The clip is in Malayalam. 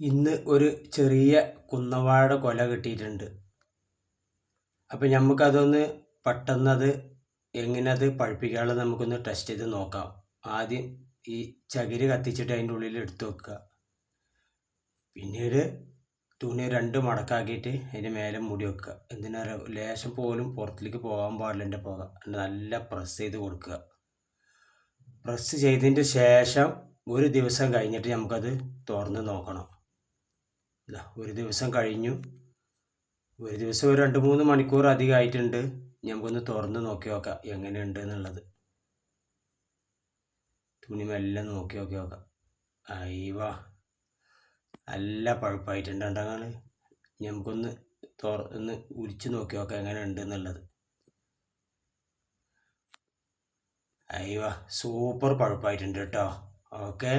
ഇന്ന് ഒരു ചെറിയ കുന്നവാഴ കൊല കിട്ടിയിട്ടുണ്ട്. അപ്പം നമുക്കതൊന്ന് പെട്ടെന്നത് എങ്ങനെ അത് പഴുപ്പിക്കാനുള്ളത് നമുക്കൊന്ന് ടെസ്റ്റ് ചെയ്ത് നോക്കാം. ആദ്യം ഈ ചകിരി കത്തിച്ചിട്ട് അതിന്റെ ഉള്ളിൽ എടുത്തു വെക്കുക. പിന്നീട് തുണി രണ്ട് മടക്കാക്കിയിട്ട് അതിന്റെ മേലെ മൂടി വെക്കുക. എന്തിനാ ലേശം പോലും പുറത്തേക്ക് പോകാൻ പാടില്ല എന്റെ പുക. നല്ല പ്രസ് ചെയ്ത് കൊടുക്കുക. പ്രസ് ചെയ്തതിന്റെ ശേഷം ഒരു ദിവസം കഴിഞ്ഞിട്ട് നമുക്കത് തുറന്ന് നോക്കണം. ഒരു ദിവസം കഴിഞ്ഞു. ഒരു ദിവസം ഒരു രണ്ട് മൂന്ന് മണിക്കൂർ അധികമായിട്ടുണ്ട് നമുക്കൊന്ന് തുറന്ന് നോക്കി നോക്കാം എങ്ങനെയുണ്ട് എന്നുള്ളത് തുണി മെല്ലെ നോക്കി നോക്കി നോക്കാം. അയ്യവാ നല്ല പഴുപ്പായിട്ടുണ്ട് ഉണ്ടാകാണ് നമുക്കൊന്ന് തുറന്ന് ഉരിച്ച് നോക്കി നോക്കാം എങ്ങനെയുണ്ട് എന്നുള്ളത് അയ്യവാ സൂപ്പർ പഴുപ്പായിട്ടുണ്ട് കേട്ടോ. ഓക്കെ.